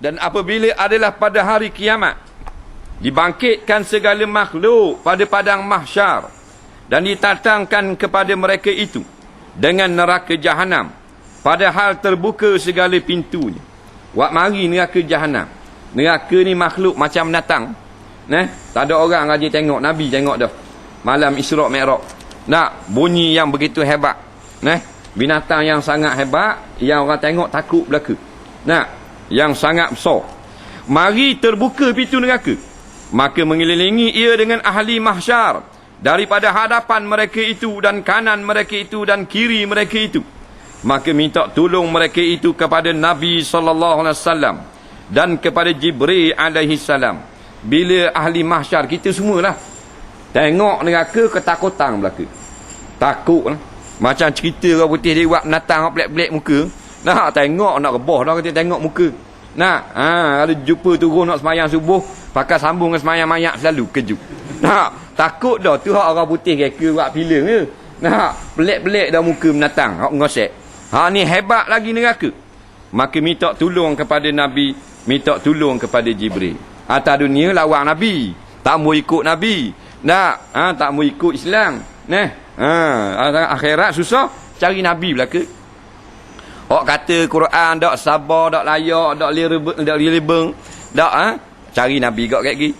Dan apabila adalah pada hari kiamat, dibangkitkan segala makhluk pada padang mahsyar dan ditatangkan kepada mereka itu dengan neraka jahanam padahal terbuka segala pintunya. Wak mari neraka jahanam neraka ni makhluk macam binatang. Nah tak ada orang aja tengok. Nabi tengok dah. Malam Isra Mi'raj. Nak bunyi yang begitu hebat. Nah binatang yang sangat hebat yang orang tengok takut belaka. Nah yang sangat besar. Mari terbuka pintu neraka. Maka mengelilingi ia dengan ahli mahsyar daripada hadapan mereka itu dan kanan mereka itu dan kiri mereka itu. Maka minta tolong mereka itu kepada Nabi sallallahu alaihi wasallam dan kepada Jibril alaihi salam. Bila ahli mahsyar kita semualah tengok neraka ketakutan belaka. Takut lah. macam cerita orang putih dia buat natang pelik-pelik muka nak tengok nak rebah dah kita tengok muka nak ha, kalau jumpa turun nak semayang subuh Pakai sambung dengan semayang mayak selalu kejut. Nak, takut dah tu hak orang putih reka buat filem ke. Nak, pelik-pelik dah muka menatang, hak ngosek. Ha ni hebat lagi neraka. Maka minta tolong kepada Nabi, minta tolong kepada Jibril. Atas dunia lawan Nabi. Tak mau ikut Nabi. Nak, ha, tak mau ikut Islam. Nah, ha, akhirat susah cari Nabi belaka. Hak kata Quran dak sabar, dak layak, dak dak liribeng, dak ha? cari Nabi kat gigi.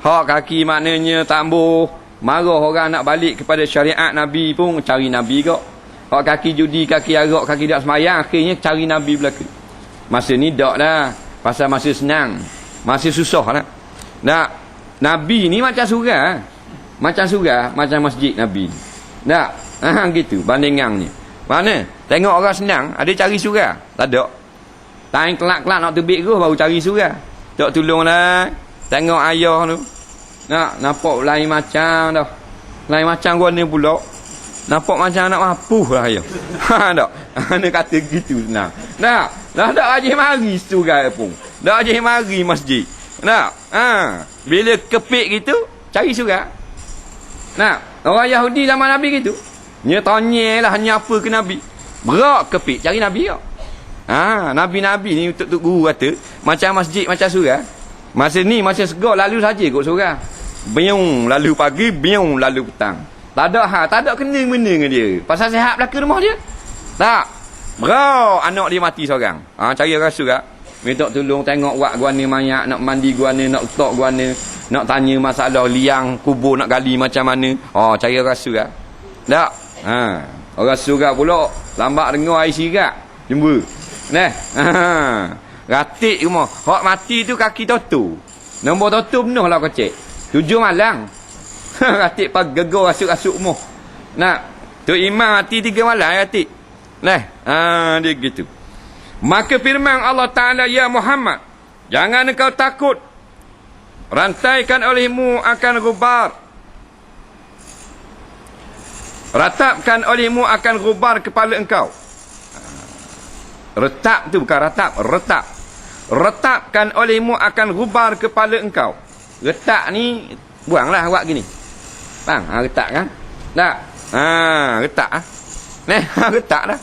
Hak kaki maknanya tambuh. Marah orang nak balik kepada syariat Nabi pun cari Nabi gak. Hak kaki judi, kaki arak, kaki tak semayang. Akhirnya cari Nabi belaka. Masa ni tak lah. Pasal masa senang. Masih susah lah. Nak, Nabi ni macam surah. Macam surah, macam masjid Nabi. Tak? Ha, gitu, bandingannya. Mana? Tengok orang senang, ada cari surah? Tak ada. Time kelak-kelak nak terbit ke, baru cari surah. Tak tolonglah. Tengok ayah tu. Nak nampak lain macam dah. Lain macam gua ni pula. Nampak macam anak mapuh lah ayah. Ha tak. Ana kata gitu senang. Nak. Dah tak aje mari surah pun. Dah aje mari masjid. Nak. Ha. Bila kepik gitu, cari surah. Nak. Orang Yahudi zaman Nabi gitu. Nya tanya lah hanya apa ke Nabi. Berak kepik cari Nabi kau. Ha, Nabi-Nabi ni untuk tuk guru kata, macam masjid, macam surah. Masa ni, masa segar, lalu saja kot surah. Biung lalu pagi, biung lalu petang. Tak ada ha, tak ada kena-mena dengan dia. Pasal sehat belaka rumah dia. Tak. Bro, anak dia mati seorang. Ha, cari rasul kak. Minta tolong tengok wak guana mayat, nak mandi guana, nak letak guana, nak tanya masalah liang kubur nak gali macam mana. Oh, cari rasul kak. Tak. Ha, orang surah pula lambat dengar air sirat. Jumpa. Nah. Ha. Ratik rumah. Hak mati tu kaki totu. Nombor totu penuh lah kocek. Tujuh malang. ratik pag gegar rasuk-rasuk rumah. Nak. Tu imam mati tiga malam ratik. Nah. Ha, dia gitu. Maka firman Allah Ta'ala, Ya Muhammad. Jangan engkau takut. Rantaikan olehmu akan gubar. Ratapkan olehmu akan gubar kepala engkau. Retap tu bukan ratap, retap. Retapkan olehmu akan gubar kepala engkau. Retak ni buanglah awak gini. Bang, ha, retak kan? Tak. Ha, retak ah. Neh, ha, retak dah.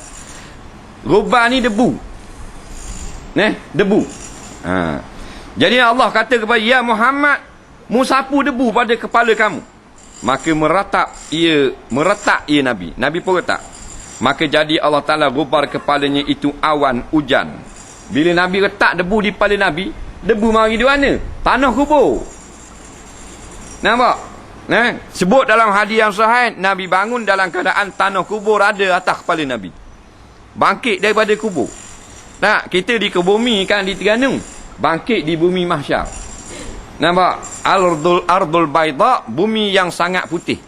Gubar ni debu. Neh, debu. Ha. Jadi Allah kata kepada ya Muhammad, musapu debu pada kepala kamu. Maka meratap ia, meretak ia Nabi. Nabi pun retak. Maka jadi Allah Ta'ala gubar kepalanya itu awan hujan. Bila Nabi letak debu di kepala Nabi, debu mari di mana? Tanah kubur. Nampak? Nah, sebut dalam hadis yang sahih, Nabi bangun dalam keadaan tanah kubur ada atas kepala Nabi. Bangkit daripada kubur. Nah, kita di kebumi kan di Terengganu. Bangkit di bumi mahsyar. Nampak? Ardul ardul baida, bumi yang sangat putih.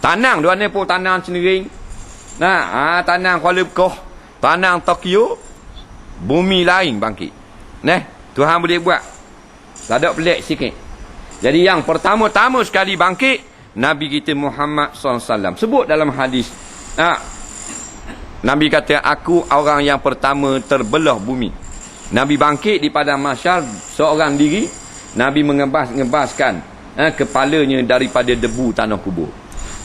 Tanang dua ni pun tanang cenering, Nah, ha, tanang Kuala Lumpur, tanang Tokyo, bumi lain bangkit. Nah, Tuhan boleh buat. Tak ada pelik sikit. Jadi yang pertama-tama sekali bangkit, Nabi kita Muhammad SAW. Sebut dalam hadis. Ha, Nabi kata, aku orang yang pertama terbelah bumi. Nabi bangkit di padang masyar, seorang diri. Nabi mengebas-ngebaskan ha, kepalanya daripada debu tanah kubur.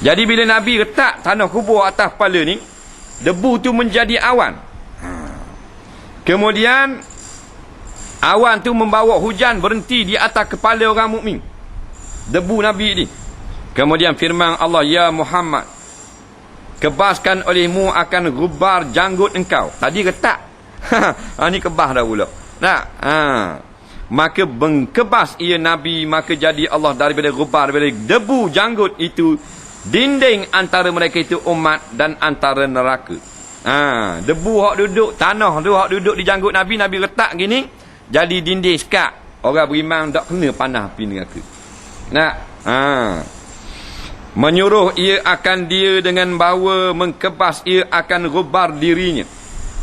Jadi bila Nabi letak tanah kubur atas kepala ni, debu tu menjadi awan. Ha. Kemudian Awan tu membawa hujan berhenti di atas kepala orang mukmin. Debu Nabi ni. Kemudian firman Allah, Ya Muhammad, kebaskan olehmu akan gubar janggut engkau. Tadi ketak. ha, ni kebas dah pula. Nak? Ha. Maka bengkebas ia Nabi, maka jadi Allah daripada gubar, daripada debu janggut itu, dinding antara mereka itu umat dan antara neraka. Ha, debu hak duduk, tanah tu hak duduk di janggut Nabi, Nabi letak gini, jadi dinding sekat. Orang beriman tak kena panah api neraka. Nak? Ha. Menyuruh ia akan dia dengan bawa mengkebas ia akan gubar dirinya.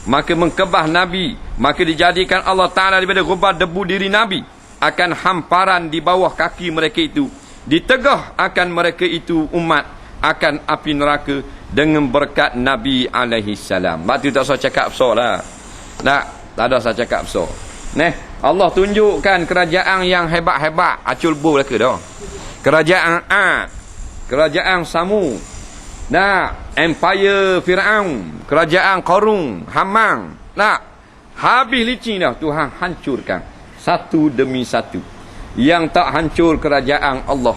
Maka mengkebah Nabi. Maka dijadikan Allah Ta'ala daripada gubar debu diri Nabi. Akan hamparan di bawah kaki mereka itu. Ditegah akan mereka itu umat. Akan api neraka. Dengan berkat Nabi alaihi salam. Waktu tak usah cakap besar lah. Tak, tak ada usah cakap besar. Neh, Allah tunjukkan kerajaan yang hebat-hebat. Acul bu ke dah. Kerajaan Ad. Kerajaan Samu. Nah, empire Firaun, kerajaan Qarun, Hamang. Nah, habis licin dah Tuhan hancurkan satu demi satu. Yang tak hancur kerajaan Allah,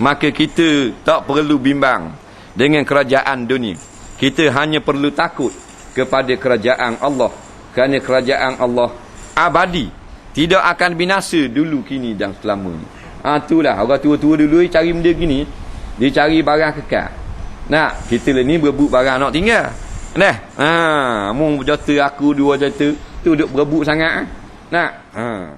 maka kita tak perlu bimbang dengan kerajaan dunia. Kita hanya perlu takut kepada kerajaan Allah. Kerana kerajaan Allah abadi. Tidak akan binasa dulu, kini dan selamanya. Ha, itulah. Orang tua-tua dulu cari benda gini. Dia cari barang kekal. Nak, kita ni berebut barang nak tinggal. Nah, ha, mu jatuh aku dua jatuh. Tu duk berebut sangat. Nak, ha.